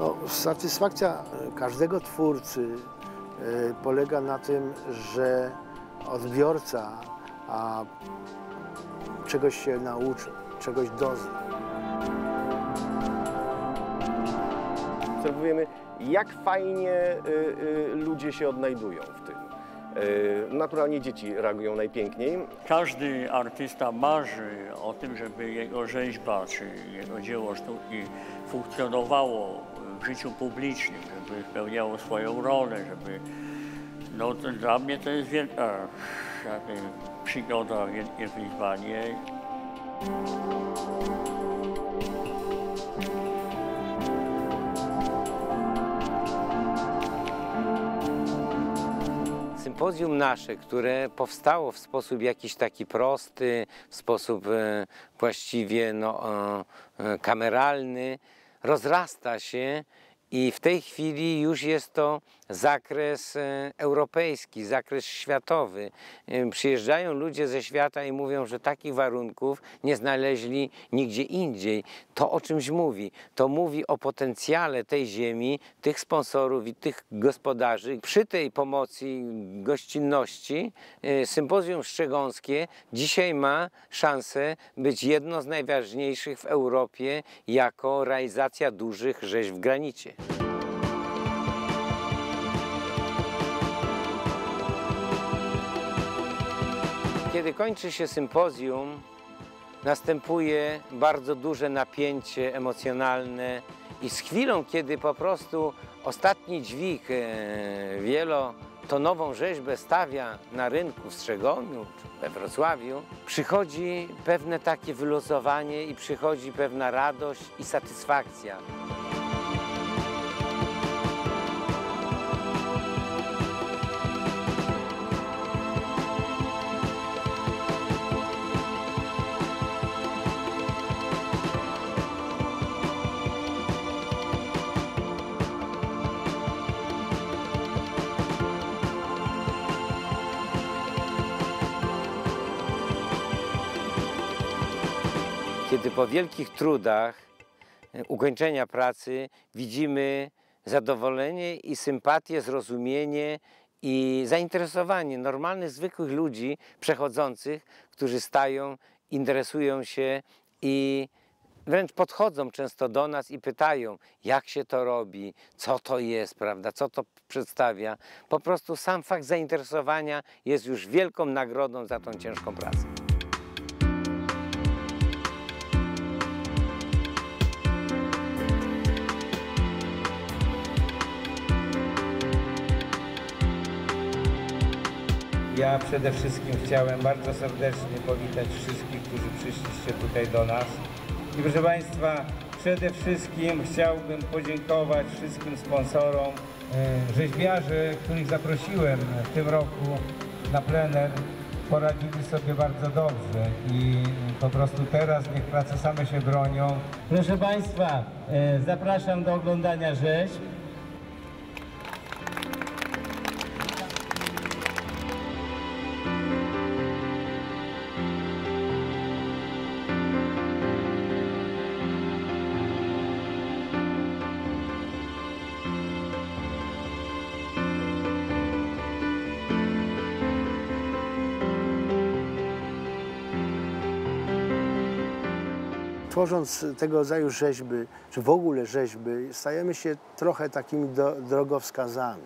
No, satysfakcja e, każdego twórcy e, polega na tym, że odbiorca a, czegoś się nauczy, czegoś dozna. Obserwujemy, jak fajnie y, y, ludzie się odnajdują w tym. Y, naturalnie dzieci reagują najpiękniej. Każdy artysta marzy o tym, żeby jego rzeźba czy jego dzieło sztuki funkcjonowało w życiu publicznym, żeby spełniało swoją rolę, żeby... No to dla mnie to jest wielka przygoda, wielkie wyzwanie. Sympozjum nasze, które powstało w sposób jakiś taki prosty, w sposób e, właściwie no, e, e, kameralny, rozrasta się i w tej chwili już jest to zakres e, europejski, zakres światowy. E, Przyjeżdżają ludzie ze świata i mówią, że takich warunków nie znaleźli nigdzie indziej. To o czymś mówi. To mówi o potencjale tej ziemi, tych sponsorów i tych gospodarzy. Przy tej pomocy gościnności e, Sympozjum Strzegąskie dzisiaj ma szansę być jedno z najważniejszych w Europie jako realizacja dużych rzeźb w granicie. Kiedy kończy się sympozjum, następuje bardzo duże napięcie emocjonalne i z chwilą, kiedy po prostu ostatni dźwig e, wielotonową rzeźbę stawia na rynku w Strzegoniu czy we Wrocławiu, przychodzi pewne takie wyluzowanie i przychodzi pewna radość i satysfakcja. Kiedy po wielkich trudach e, ukończenia pracy widzimy zadowolenie i sympatię, zrozumienie i zainteresowanie normalnych, zwykłych ludzi przechodzących, którzy stają, interesują się i wręcz podchodzą często do nas i pytają, jak się to robi, co to jest, prawda, co to przedstawia. Po prostu sam fakt zainteresowania jest już wielką nagrodą za tą ciężką pracę. Ja przede wszystkim chciałem bardzo serdecznie powitać wszystkich, którzy przyszliście tutaj do nas. I proszę Państwa, przede wszystkim chciałbym podziękować wszystkim sponsorom. E, Rzeźbiarze, których zaprosiłem w tym roku na plener, poradzili sobie bardzo dobrze i po prostu teraz niech prace same się bronią. Proszę Państwa, e, zapraszam do oglądania rzeźb. Tworząc tego rodzaju rzeźby, czy w ogóle rzeźby, stajemy się trochę takimi do, drogowskazami.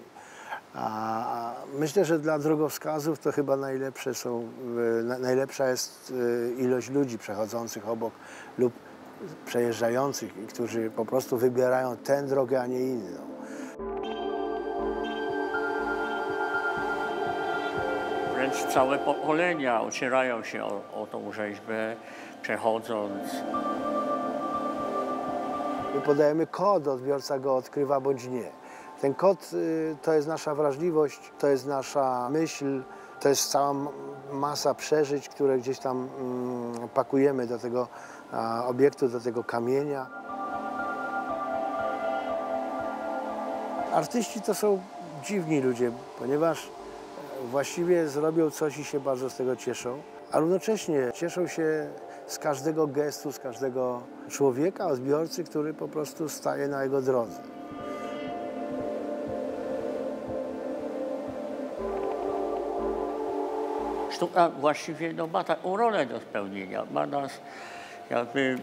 A myślę, że dla drogowskazów to chyba najlepsze są, na- najlepsza jest e, ilość ludzi przechodzących obok lub przejeżdżających, którzy po prostu wybierają tę drogę, a nie inną. Całe pokolenia ocierają się o, o tą rzeźbę, przechodząc. My podajemy kod, odbiorca go odkrywa bądź nie. Ten kod y, to jest nasza wrażliwość, to jest nasza myśl, to jest cała masa przeżyć, które gdzieś tam mm, pakujemy do tego obiektu, do tego kamienia. Artyści to są dziwni ludzie, ponieważ właściwie zrobią coś i się bardzo z tego cieszą, a równocześnie cieszą się z każdego gestu, z każdego człowieka, odbiorcy, który po prostu staje na jego drodze. Sztuka właściwie no, ma taką rolę do spełnienia, ma nas jakby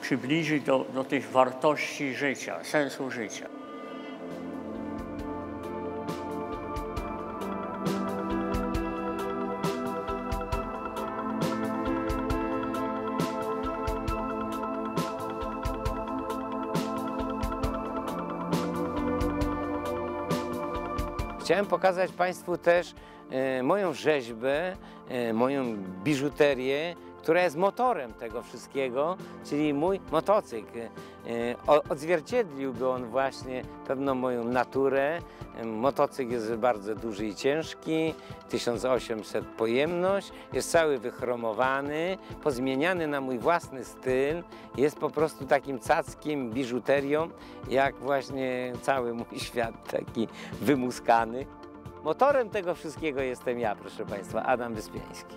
przybliżyć do, do tych wartości życia, sensu życia. Chciałem pokazać Państwu też e, moją rzeźbę, e, moją biżuterię, która jest motorem tego wszystkiego, czyli mój motocykl. E, Odzwierciedliłby on właśnie pewną moją naturę. E, Motocykl jest bardzo duży i ciężki, 1800 pojemność, jest cały wychromowany, pozmieniany na mój własny styl. Jest po prostu takim cackiem, biżuterią, jak właśnie cały mój świat taki wymuskany. Motorem tego wszystkiego jestem ja, proszę Państwa, Adam Wyspiański.